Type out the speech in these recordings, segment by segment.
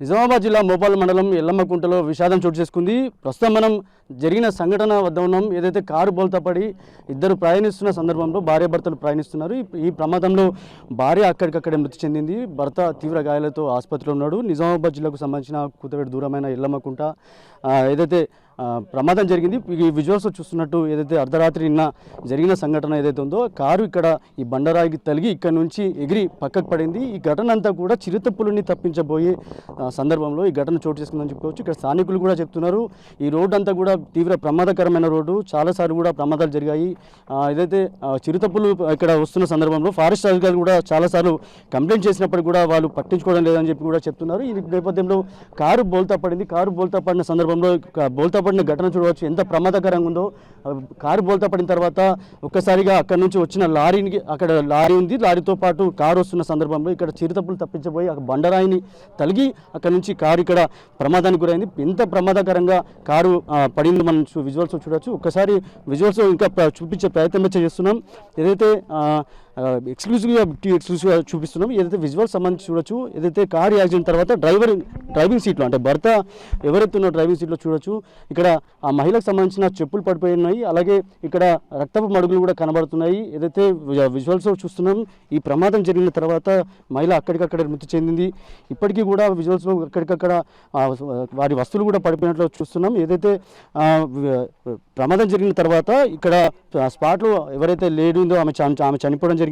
నిజామాబాద్ జిల్లా మోపాల్ మండలం ఎల్లమ్మకుంటలో విషాదం చోటు చేసుకుంది. ప్రస్తుతం మనం జరిగిన సంఘటన వద్ద ఉన్నాం. ఏదైతే కారు బోల్తాపడి ఇద్దరు ప్రయాణిస్తున్న సందర్భంలో భార్య భర్తలు ప్రయాణిస్తున్నారు. ఈ- ప్రమాదంలో భార్య అక్కడికక్కడే మృతి చెందింది. భర్త తీవ్ర గాయాలతో ఆసుపత్రిలో ఉన్నాడు. నిజామాబాద్ జిల్లాకు సంబంధించిన కూతవేడు దూరమైన ఎల్లమ్మకుంట ఏదైతే ప్రమాదం జరిగింది. ఈ విజువల్స్ చూస్తున్నట్టు ఏదైతే అర్ధరాత్రి నిన్న జరిగిన సంఘటన ఏదైతే ఉందో కారు ఇక్కడ ఈ బండరాయికి తలిగి ఇక్కడ నుంచి ఎగిరి పక్కకు పడింది. ఈ ఘటన అంతా కూడా చిరుతపులుని తప్పించబోయే సందర్భంలో ఈ ఘటన చోటు చేసుకుందని చెప్పుకోవచ్చు. ఇక్కడ స్థానికులు కూడా చెప్తున్నారు. ఈ రోడ్డు అంతా కూడా తీవ్ర ప్రమాదకరమైన రోడ్డు. చాలాసార్లు కూడా ప్రమాదాలు జరిగాయి. ఏదైతే చిరుతప్పులు చిరుతపులు ఇక్కడ వస్తున్న సందర్భంలో ఫారెస్ట్ అధికారులు కూడా చాలాసార్లు కంప్లైంట్ చేసినప్పుడు కూడా వాళ్ళు పట్టించుకోవడం లేదని చెప్పి కూడా చెప్తున్నారు. ఈ నేపథ్యంలో కారు బోల్తా పడింది. కారు బోల్తా పడిన సందర్భంలో బోల్తా పడిన ఘటన చూడవచ్చు. ఎంత ప్రమాదకరంగా ఉందో. కారు బోల్తా పడిన తర్వాత ఒక్కసారిగా అక్కడ నుంచి వచ్చిన లారీని అక్కడ లారీ ఉంది. లారీతో పాటు కారు వస్తున్న సందర్భంలో ఇక్కడ చిరుతప్పులు తప్పించబోయి ఆ బండరాయిని తలిగి అక్కడ నుంచి కారు ఇక్కడ ప్రమాదానికి గురైంది. ఎంత ప్రమాదకరంగా కారు పడింది మనం విజువల్స్ చూడవచ్చు ఒక్కసారి విజువల్స్ ఇంకా చూపించే ప్రయత్నం చేస్తున్నాం. ఏదైతే ఎక్స్క్లూజివ్గా ఎక్స్క్లూజివ్గా చూపిస్తున్నాం ఏదైతే విజువల్ సంబంధించి చూడొచ్చు ఏదైతే కార్ యాక్సిడెంట్ తర్వాత డ్రైవర్ డ్రైవింగ్ సీట్లో అంటే భర్త ఎవరైతే ఉన్న డ్రైవింగ్ సీట్లో చూడొచ్చు. ఇక్కడ ఆ మహిళకు సంబంధించిన చెప్పులు పడిపోయి ఉన్నాయి. అలాగే ఇక్కడ రక్తపు మడుగులు కూడా కనబడుతున్నాయి. ఏదైతే విజువల్స్ చూస్తున్నాం ఈ ప్రమాదం జరిగిన తర్వాత మహిళ అక్కడికక్కడ మృతి చెందింది. ఇప్పటికీ కూడా విజువల్స్లో అక్కడికక్కడ వారి వస్తువులు కూడా పడిపోయినట్లు చూస్తున్నాం. ఏదైతే ప్రమాదం జరిగిన తర్వాత ఇక్కడ స్పాట్లో ఎవరైతే లేడీ ఉందో ఆమె ఆమె చనిపోవడం జరిగింది.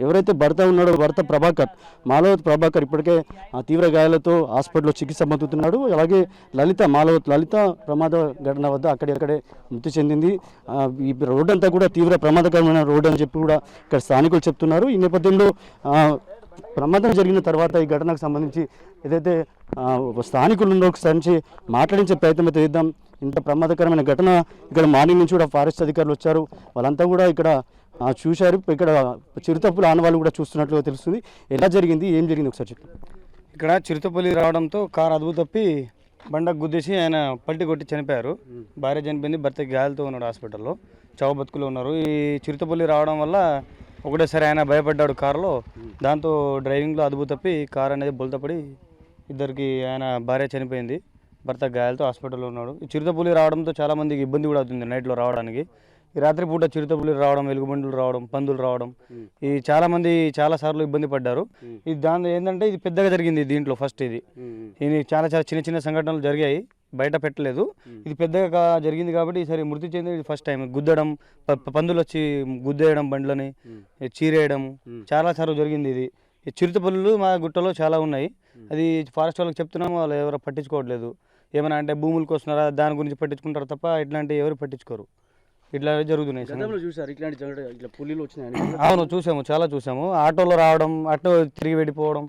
ఎవరైతే భర్త ఉన్నాడో భర్త ప్రభాకర్ మాలవత్ ప్రభాకర్ ఇప్పటికే ఆ, తీవ్ర గాయాలతో హాస్పిటల్లో చికిత్స పొందుతున్నాడు. అలాగే లలిత మాలవత్ లలిత ప్రమాద ఘటన వద్ద అక్కడక్కడే మృతి చెందింది. ఈ రోడ్డు అంతా కూడా తీవ్ర ప్రమాదకరమైన రోడ్డు అని చెప్పి కూడా ఇక్కడ స్థానికులు చెప్తున్నారు. ఈ నేపథ్యంలో ప్రమాదం జరిగిన తర్వాత ఈ ఘటనకు సంబంధించి ఏదైతే ఒక స్థానికులు ఉన్నారో ఒకసారి నుంచి మాట్లాడించే ప్రయత్నం అయితే చేద్దాం. ఇంత ప్రమాదకరమైన ఘటన ఇక్కడ మార్నింగ్ నుంచి కూడా ఫారెస్ట్ అధికారులు వచ్చారు. వాళ్ళంతా కూడా ఇక్కడ చూశారు. ఇక్కడ చిరుతపులు ఆనవాళ్ళు కూడా చూస్తున్నట్లుగా తెలుస్తుంది. ఎలా జరిగింది? ఏం జరిగింది? ఒకసారి చెప్పి ఇక్కడ చిరుతపల్లి రావడంతో కారు అదుపు తప్పి బండకు గుద్దేసి ఆయన పల్టి కొట్టి చనిపోయారు. భార్య చనిపోయింది. భర్త గాయాలతో ఉన్నాడు హాస్పిటల్లో. చావు బతుకులు ఉన్నారు. ఈ చిరుతపల్లి రావడం వల్ల ఒకటేసారి ఆయన భయపడ్డాడు కారులో. దాంతో డ్రైవింగ్లో అదుపు తప్పి కారు అనేది బొల్తపడి ఇద్దరికి ఆయన భార్య చనిపోయింది. భర్త గాయాలతో హాస్పిటల్లో ఉన్నాడు. ఈ చిరుతపులి రావడంతో చాలా మందికి ఇబ్బంది కూడా అవుతుంది నైట్లో రావడానికి. ఈ రాత్రిపూట చిరుతపులి రావడం ఎలుగుబండులు రావడం పందులు రావడం ఈ చాలా మంది చాలా సార్లు ఇబ్బంది పడ్డారు. ఇది దాని ఏంటంటే ఇది పెద్దగా జరిగింది దీంట్లో ఫస్ట్ ఇది. ఇది చాలా చాలా చిన్న చిన్న సంఘటనలు జరిగాయి. బయట పెట్టలేదు. ఇది పెద్దగా జరిగింది కాబట్టి ఈసారి మృతి చెంది ఇది ఫస్ట్ టైం గుద్దడం పందులు వచ్చి గుద్దేయడం బండ్లని చీరేయడం చాలా సార్లు జరిగింది ఇది. ఈ చిరుతపల్లులు మా గుట్టలో చాలా ఉన్నాయి. అది ఫారెస్ట్ వాళ్ళకి చెప్తున్నాము వాళ్ళు ఎవరు పట్టించుకోవట్లేదు. ఏమైనా అంటే భూములకు వస్తున్నారా దాని గురించి పట్టించుకుంటారు తప్ప ఇట్లాంటివి ఎవరు పట్టించుకోరు. ఇట్లా జరుగుతున్నాయి చూసారు ఇట్లాంటి ఇట్లా పులిలు అవును చూసాము చాలా చూసాము. ఆటోలో రావడం ఆటో తిరిగి వెళ్ళిపోవడం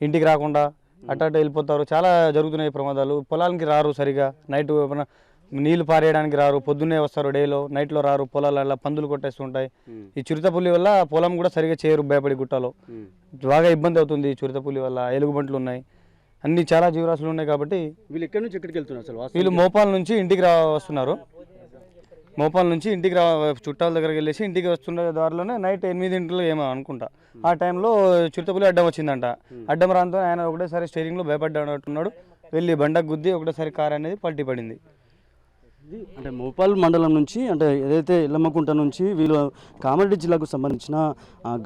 ఇంటికి రాకుండా అటు అటు వెళ్ళిపోతారు. చాలా జరుగుతున్నాయి ప్రమాదాలు. పొలానికి రారు సరిగా. నైట్ నీళ్ళు పారేయడానికి రారు. పొద్దున్నే వస్తారు డేలో. నైట్లో రారు. పొలాలలో పందులు కొట్టేస్తుంటాయి ఈ చిరుతపులి వల్ల పొలం కూడా సరిగా చేయరు భయపడి గుట్టలో. బాగా ఇబ్బంది అవుతుంది ఈ చిరుతపులి వల్ల. ఎలుగుబంట్లు ఉన్నాయి. అన్ని చాలా జీవరాశులు ఉన్నాయి కాబట్టి వీళ్ళు ఎక్కడి నుంచి ఎక్కడికి వెళ్తున్నారు అసలు? వీళ్ళు మోపాల్ నుంచి ఇంటికి రా వస్తున్నారు. మోపాల్ నుంచి ఇంటికి రా చుట్టాల దగ్గరికి వెళ్ళేసి ఇంటికి వస్తున్న దారిలోనే నైట్ ఎనిమిదింటిలో ఏమో అనుకుంటా. ఆ టైంలో చిరుతపులి అడ్డం వచ్చిందంట. అడ్డం రాంతో ఆయన ఒకటేసారి స్టీరింగ్లో భయపడ్డాడున్నాడు వెళ్ళి బండకు గుద్ది ఒకటేసారి కార్ అనేది పల్టీ పడింది. అంటే మోపాల్ మండలం నుంచి అంటే ఏదైతే ఇల్లమ్మకుంట నుంచి వీళ్ళు కామారెడ్డి జిల్లాకు సంబంధించిన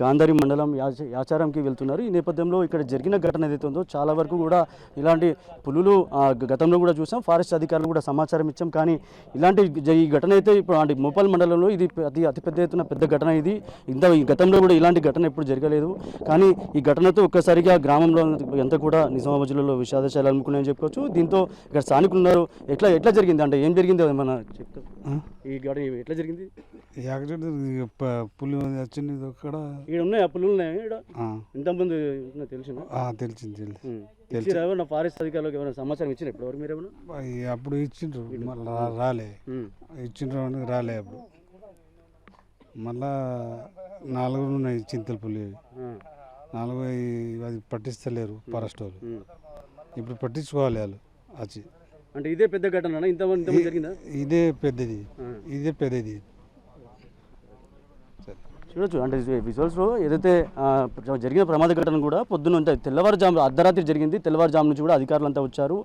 గాంధారి మండలం యాచారంకి వెళ్తున్నారు. ఈ నేపథ్యంలో ఇక్కడ జరిగిన ఘటన ఏదైతే ఉందో చాలా వరకు కూడా ఇలాంటి పులులు ఆ, గతంలో కూడా చూసాం ఫారెస్ట్ అధికారులు కూడా సమాచారం ఇచ్చాం. కానీ ఇలాంటి జ- ఈ ఘటన అయితే ఇప్పుడు అంటే మోపాల్ మండలంలో ఇది అతి అతిపెద్ద ఎత్తున పెద్ద ఘటన ఇది. ఇంత ఈ గతంలో కూడా ఇలాంటి ఘటన ఎప్పుడు జరగలేదు. కానీ ఈ ఘటనతో ఒక్కసారిగా గ్రామంలో ఎంత కూడా నిజామాబాద్ జిల్లాలో విషాదశాలు అనుకున్నాయని చెప్పుకోవచ్చు. దీంతో ఇక్కడ స్థానికులు ఉన్నారు. ఎట్లా ఎట్లా జరిగింది? అంటే ఏం జరిగిందో ఏమన్నా చెప్తారు ఈ ఘటన ఎట్లా జరిగింది? యాక్సిడెంట్ ప- పులి వచ్చింది ఇది ఒక్కడ. ఇక్కడ ఉన్నాయి ఆ పుల్లు ఉన్నాయి ఇక్కడ ఆ, ఇంతకుముందు ఉన్నా తెలిసిన ఆ, తెలిసింది తెలిసి ఇచ్చిరా ఏమన్నా ఫారెస్ట్ అధికారులకు ఏమైనా సమాచారం ఇచ్చిన ఇప్పుడు ఎవరు మీరు ఏమన్నా? అప్పుడు ఇచ్చిండ్రు. మళ్ళీ రా- రాలే. ఉమ్. ఇచ్చిండ్రు అని రాలే అప్పుడు. మళ్ళా నాలుగు ఉన్నాయి చింతల పులి. ఆ. నాలుగు అయి- అది పట్టిస్తలేరు ఫారెస్ట్ వాళ్ళు. ఉమ్. ఇప్పుడు పట్టించుకోవాలి వాళ్ళు వచ్చి అంటే ఇదే పెద్ద ఘటన ఇంతమంది ఇంతమంది జరిగిందా? ఇదే పెద్దది. ఇదే పెద్దది. చూడొచ్చు. అంటే విజువల్స్లో ఏదైతే జరిగిన ప్రమాద ఘటన కూడా పొద్దున తెల్లవారుజాము అర్ధరాత్రి జరిగింది. తెల్లవారుజాము నుంచి కూడా అధికారులు అంతా వచ్చారు.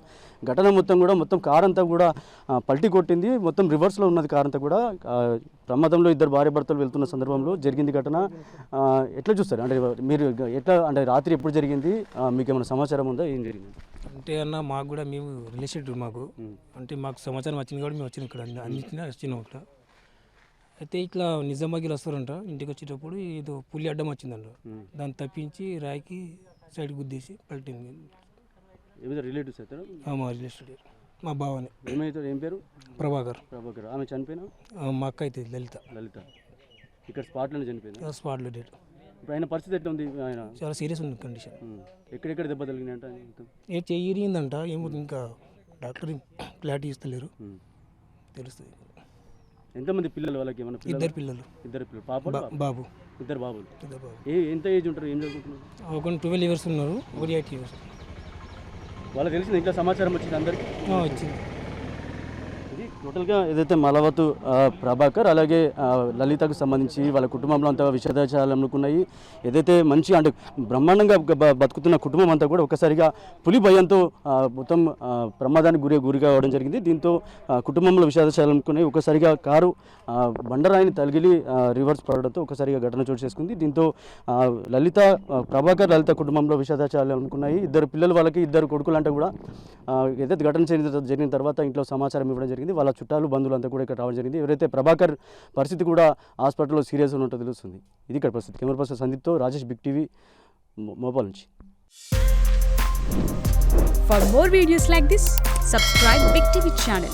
ఘటన మొత్తం కూడా మొత్తం కార్ అంతా కూడా పల్టీ కొట్టింది. మొత్తం రివర్స్లో ఉన్నది కార్ అంతా కూడా ప్రమాదంలో ఇద్దరు భార్య భర్తలు వెళ్తున్న సందర్భంలో జరిగింది ఘటన. ఎట్లా చూస్తారు? అంటే మీరు ఎట్లా అంటే రాత్రి ఎప్పుడు జరిగింది? మీకు ఏమైనా సమాచారం ఉందా? ఏం జరిగింది? అంటే అన్న మాకు కూడా మేము రిలేషన్ మాకు. అంటే మాకు సమాచారం వచ్చింది కూడా మేము వచ్చిన ఇక్కడ. అన్ని- అన్నింటినీ వచ్చినాం ఇక్కడ అయితే ఇట్లా నిజామాబాద్కి వస్తారంట. ఇంటికి వచ్చేటప్పుడు ఏదో పులి అడ్డం వచ్చిందంట. దాన్ని తప్పించి రాయికి సైడ్ గుద్దేసి పట్టింది ఏమైనా రిలేటివ్స్ అవుతారు మా రిలేషన్ మా బావనే. ఏం పేరు? ప్రభాకర్. ప్రభాకర్. ఆమె చనిపోయినా? మా అక్క అయితే లలిత. లలిత. ఇక్కడ స్పాట్లోనే చనిపోయింది? స్పాట్లో డేట్ ఇప్పుడు ఆయన పరిస్థితి ఎట్లా ఉంది ఆయన? చాలా సీరియస్ ఉంది కండిషన్. ఎక్కడెక్కడ దెబ్బ తగిలినాయంట? ఏ చెయ్యి ఇరిగిందంట ఏమో ఇంకా డాక్టర్ క్లారిటీ ఇస్తలేరు. తెలుస్తుంది. ఎంతమంది పిల్లలు వాళ్ళకి ఏమైనా పిల్లలు? ఇద్దరు పిల్లలు. ఇద్దరు పిల్లలు. పాప బాబు. ఇద్దరు బాబులు? ఇద్దరు బాబు ఏ ఎంత ఏజ్ ఉంటారు ఏం చదువుకుంటున్నారు? ఒకటి ట్వెల్వ్ ఇయర్స్ ఉన్నారు ఒకటి ఎయిట్ ఇయర్స్. వాళ్ళకి తెలిసింది ఇంట్లో సమాచారం వచ్చింది అందరికి? వచ్చింది. టోటల్గా ఏదైతే మలవతు ప్రభాకర్ అలాగే లలితకు సంబంధించి వాళ్ళ కుటుంబంలో అంతా విషదాచారాలు అనుకున్నాయి ఏదైతే మంచి అంటే బ్రహ్మాండంగా బతుకుతున్న కుటుంబం అంతా కూడా ఒక్కసారిగా పులి భయంతో మొత్తం ప్రమాదానికి గురి గురి కావడం జరిగింది. దీంతో కుటుంబంలో విషాదాచారాలు అనుకున్నాయి ఒకసారిగా కారు బండరాయిని తలిగిలి రివర్స్ పడడంతో ఒక్కసారిగా ఘటన చోటు చేసుకుంది. దీంతో లలిత ప్రభాకర్ లలిత కుటుంబంలో విషాదాచారాలు అనుకున్నాయి ఇద్దరు పిల్లలు వాళ్ళకి ఇద్దరు కొడుకులు అంటే కూడా ఏదైతే ఘటన జరిగిన తర్వాత ఇంట్లో సమాచారం ఇవ్వడం జరిగింది. వాళ్ళ చుట్టాలు బంధువులు అంతా కూడా ఇక్కడ రావడం జరిగింది. ఎవరైతే ప్రభాకర్ పరిస్థితి కూడా హాస్పిటల్లో సీరియస్ ఉన్నట్టు తెలుస్తుంది. ఇది ఇక్కడ పరిస్థితి కెమెరా పర్సన్ సందీప్తో రాజేష్ బిగ్ టీవీ మోపాల్ నుంచి. For more videos like this, subscribe Big TV channel.